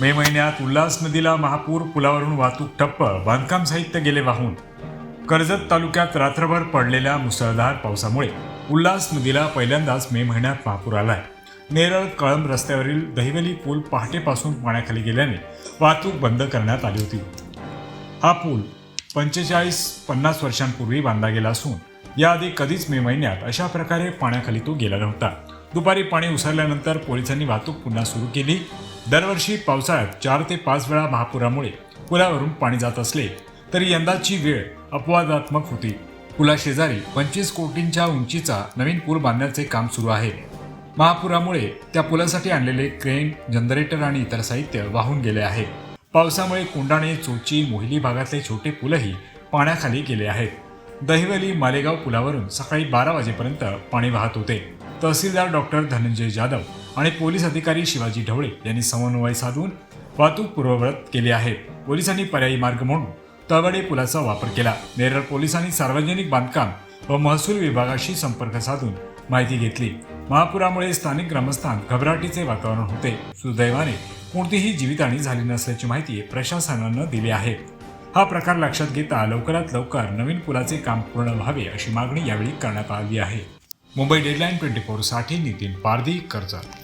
मे महिन्यात उल्हास नदीला महापूर पुलावरून वाहतूक ठप्प बांधकाम साहित्य गेले वाहून. कर्जत तालुक्यात रात्रभर पडलेल्या मुसळधार पावसामुळे उल्हास नदीला पहिल्यांदाच मे महिन्यात महापूर आलाय. नेरळ कळंब रस्त्यावरील दहिवली पूल पहाटेपासून पाण्याखाली गेल्याने वाहतूक बंद करण्यात आली होती. हा पूल पंचेचाळीस पन्नास वर्षांपूर्वी बांधला गेला असून याआधी कधीच मे महिन्यात अशा प्रकारे पाण्याखाली तो गेला नव्हता. दुपारी पाणी उसरल्यानंतर पोलिसांनी वाहतूक पुन्हा सुरू केली. दरवर्षी पावसाळ्यात चार ते पाच वेळा महापुरामुळे पुलावरून पाणी जात असले तरी यंदाची वेळ अपवादात्मक होती. पुलाशेजारी पंचवीस कोटींच्या उंचीचा नवीन पूल बांधण्याचे काम सुरू आहे. महापुरामुळे त्या पुलासाठी आणलेले क्रेन जनरेटर आणि इतर साहित्य वाहून गेले आहे. पावसामुळे कोंडाणे चोची मोहिली भागातले छोटे पुलही पाण्याखाली गेले आहेत. दहिवली मालेगाव पुलावरून सकाळी बारा वाजेपर्यंत पाणी वाहत होते. तहसीलदार डॉक्टर धनंजय जाधव आणि पोलीस अधिकारी शिवाजी ढवळे यांनी समन्वय साधून वाहतूक पूर्ववत केली आहे. पोलिसांनी पर्यायी मार्ग म्हणून तळवडे पुलाचा वापर केला. नेरळ पोलिसांनी सार्वजनिक बांधकाम व महसूल विभागाशी संपर्क साधून माहिती घेतली. महापुरामुळे स्थानिक ग्रामस्थान घबराटीचे वातावरण होते. सुदैवाने कोणतीही जीवितहानी झाली नसल्याची माहिती प्रशासनानं दिली आहे. हा प्रकार लक्षात घेता लवकरात लवकर नवीन पुलाचे काम पूर्ण व्हावे अशी मागणी यावेळी करण्यात आली आहे. मुंबई डेडलाईन ट्वेंटी फोरसाठी नितीन पारधी कर्जत.